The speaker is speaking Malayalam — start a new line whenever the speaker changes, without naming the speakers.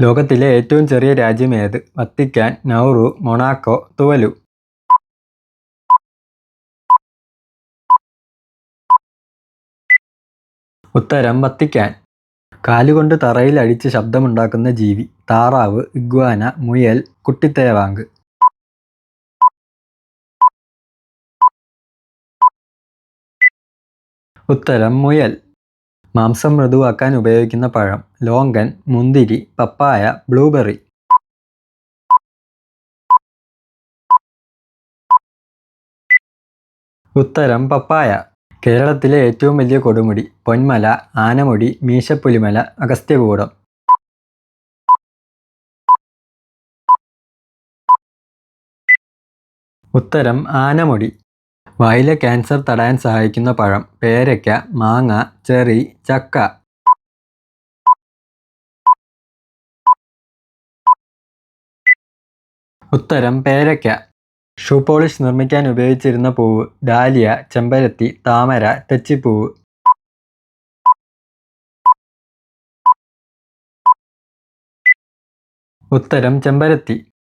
ലോകത്തിലെ ഏറ്റവും ചെറിയ രാജ്യം ഏത്? Vatican Nauru Monaco Tuvalu. ഉത്തരം വത്തിക്കാൻ. കാലുകൊണ്ട് തറയിൽ അടിച്ച് ശബ്ദമുണ്ടാക്കുന്ന ജീവി. താറാവ് ഇഗ്വാന മുയൽ കുട്ടിത്തേവാങ്ക്. ഉത്തരം മുയൽ. മാംസം മൃദുവാക്കാൻ ഉപയോഗിക്കുന്ന പഴം. ലോങ്കൻ മുന്തിരി പപ്പായ ബ്ലൂബെറി. ഉത്തരം പപ്പായ. കേരളത്തിലെ ഏറ്റവും വലിയ കൊടുമുടി പൊന്മല ആനമുടി മീശപ്പുലിമല അഗസ്ത്യകൂടം. ഉത്തരം ആനമുടി. വായിലെ ക്യാൻസർ തടയാൻ സഹായിക്കുന്ന പഴം പേരയ്ക്ക മാങ്ങ ചെറി ചക്ക. ഉത്തരം പേരയ്ക്ക. ഷൂ പോളിഷ് നിർമ്മിക്കാൻ ഉപയോഗിച്ചിരുന്ന പൂവ് ഡാലിയ ചെമ്പരത്തി താമര തെച്ചിപ്പൂവ്. ഉത്തരം ചെമ്പരത്തി.